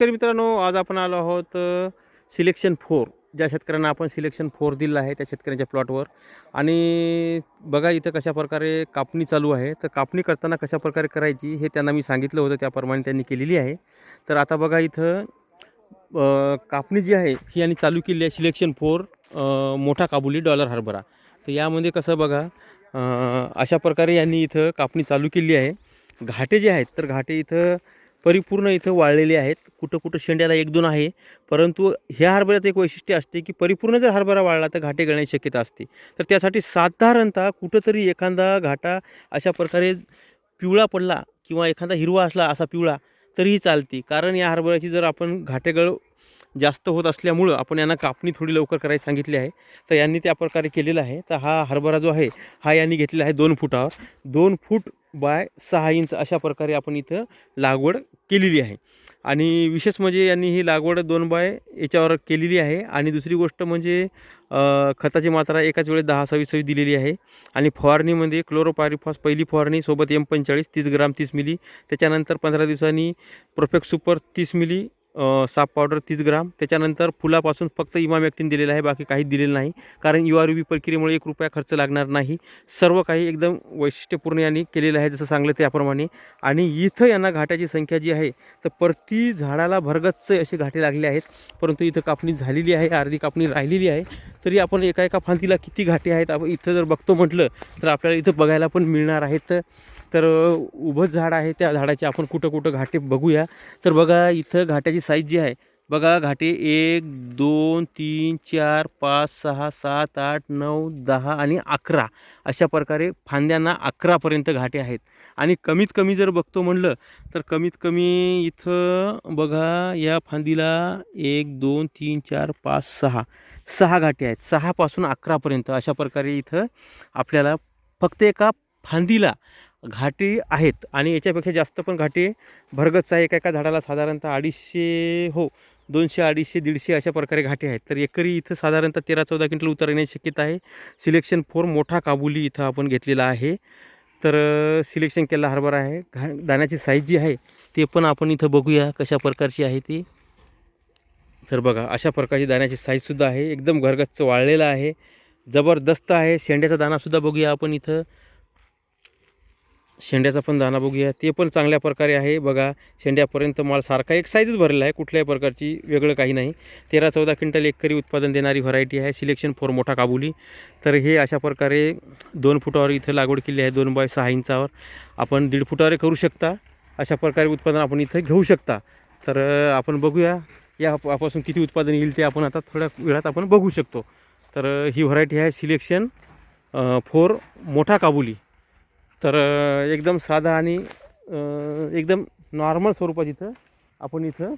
तर मित्रांनो आज आपण आलो आहोत सिलेक्शन फोर. ज्या शेतकऱ्यांना आपण सिलेक्शन फोर दिलं आहे त्या शेतकऱ्यांच्या प्लॉटवर आणि बघा इथं कशा प्रकारे कापणी चालू आहे. तर कापणी करताना कशा प्रकारे करायची हे त्यांना मी सांगितलं होतं त्याप्रमाणे त्यांनी केलेली आहे. तर आता बघा इथं कापणी जी आहे ही यांनी चालू केली आहे सिलेक्शन फोर मोठा काबुली डॉलर हरभरा. तर यामध्ये कसं बघा अशा प्रकारे यांनी इथं कापणी चालू केली आहे. घाटे जे आहेत तर घाटे इथं परिपूर्ण इथं वाळलेले आहेत. कुठं कुठं शेंड्याला एक दोन आहे. परंतु ह्या हरभऱ्यात एक वैशिष्ट्य असते की परिपूर्ण जर हरभरा वाळला तर घाटे गळण्याची शक्यता असते. तर त्यासाठी साधारणतः कुठंतरी एखादा घाटा अशा प्रकारे पिवळा पडला किंवा एखादा हिरवा असला असा पिवळा तरीही चालते. कारण या हरभऱ्याची जर आपण घाटेगळ जास्त होत असल्यामुळं आपण यांना कापणी थोडी लवकर करायची सांगितली आहे. तर यांनी त्या प्रकारे केलेला आहे. तर हा हरभरा जो आहे हा यांनी घेतलेला आहे दोन फुटावर. दोन फूट बाय सहा इंच अशा प्रकारे आपण इथं लागवड केलेली आहे. आणि विशेष म्हणजे यांनी ही लागवड दोन बाय याच्यावर केलेली आहे. आणि दुसरी गोष्ट म्हणजे खताची मात्रा एकाच वेळेस दहा सव्वीस सव्वीस दिलेली आहे. आणि फवारणीमध्ये क्लोरोपारिफॉस पहिली फवारणी सोबत एम पंचेचाळीस तीस ग्राम तीस मिली. त्याच्यानंतर पंधरा दिवसांनी प्रोफेक्ट सुपर तीस मिली. साप पावडर तीस ग्राम. त्याच्यानंतर फुलापासून फक्त इमामॅक्टिन दिलेलं आहे बाकी काहीच दिलेलं नाही. कारण यू आर बी प्रक्रियेमुळे एक रुपया खर्च लागणार नाही. सर्व काही एकदम वैशिष्ट्यपूर्ण यांनी केलेलं आहे जसं सांगलं त्याप्रमाणे. आणि इथं यांना घाटाची संख्या जी आहे तर प्रति झाडाला भरगच्च असे घाटे लागले आहेत. परंतु इथं कापणी झालेली आहे अर्धी कापणी राहिलेली आहे. तरी आपण एका एका फांदीला किती घाटे आहेत? आपण इथं जर बघतो म्हटलं तर आपल्याला इथं बघायला पण मिळणार आहेत. तर उभं झाड आहे त्या झाडाची आपण कुठं कुठं घाटे बघूया. तर बघा इथं घाट्याची साईज जी आहे बघा घाटे एक दोन तीन चार पाच सहा सात आठ नऊ दहा आणि अकरा अशा प्रकारे फांद्यांना अकरापर्यंत घाटे आहेत. आणि कमीत कमी जर बघतो म्हणलं तर कमीत कमी इथं बघा या फांदीला एक दोन तीन चार पाच सहा सहा घाटे आहेत. सहापासून अकरापर्यंत अशा प्रकारे इथं आपल्याला फक्त एका फांदीला घाटी आहेत आणि याच्यापेक्षा जास्त पण घाटी भरगच आहे. एका एका झाडाला साधारणतः अडीचशे हो दोनशे अडीचशे दीडशे अशा प्रकारे घाटे आहेत. तर एकरी इथं साधारणतः तेरा चौदा क्विंटल उतरणे शक्यता आहे. सिलेक्शन फोर मोठा काबुली इथं आपण घेतलेला आहे. तर सिलेक्शन केलेला हरभरा आहे. घा दाण्याची साईज जी आहे ते पण आपण इथं बघूया कशा प्रकारची आहे ती. तर बघा अशा प्रकारची दाण्याची साईजसुद्धा आहे. एकदम घरगच्च वाळलेला आहे. जबरदस्त आहे. शेंड्याचा दाणासुद्धा बघूया आपण इथं. शेंड्याचा पण दाणा बघूया. ते पण चांगल्या प्रकारे आहे. बघा शेंड्यापर्यंत माल सारखा एक साईजच भरलेला आहे. कुठल्याही प्रकारची वेगळं काही नाही. तेरा चौदा क्विंटल एकरी उत्पादन देणारी व्हरायटी आहे. सिलेक्शन फोर मोठा काबुली. तर हे अशा प्रकारे दोन फुटावर इथं लागवड केली आहे. दोन बाय सहा इंचावर. आपण दीड फुटावर करू शकता. अशा प्रकारे उत्पादन आपण इथं घेऊ शकता. तर आपण बघूया. यापासून किती उत्पादन येईल ते आपण आता थोड्या वेळात आपण बघू शकतो. तर ही व्हरायटी आहे. सिलेक्शन फोर मोठा काबुली. तर एकदम साधा आणि एकदम नॉर्मल स्वरूपात इथं आपण इथं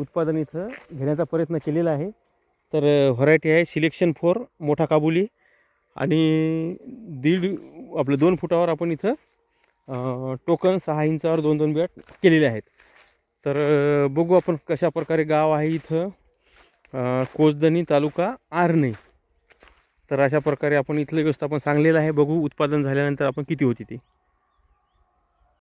उत्पादन इथं घेण्याचा प्रयत्न केलेला आहे. तर व्हरायटी आहे सिलेक्शन फोर मोठा काबुली आणि दीड आपलं दोन फुटावर आपण इथं टोकन सहा इंचावर दोन दोन बॅट केलेले आहेत. तर बघू आपण कशा प्रकारे गाव आहे इथं. कोसदनी तालुका आरणे. तर अशा प्रकारे आपण इथलं व्यवस्थापन सांगलेलं आहे. बघू उत्पादन झाल्यानंतर आपण किती होती ती.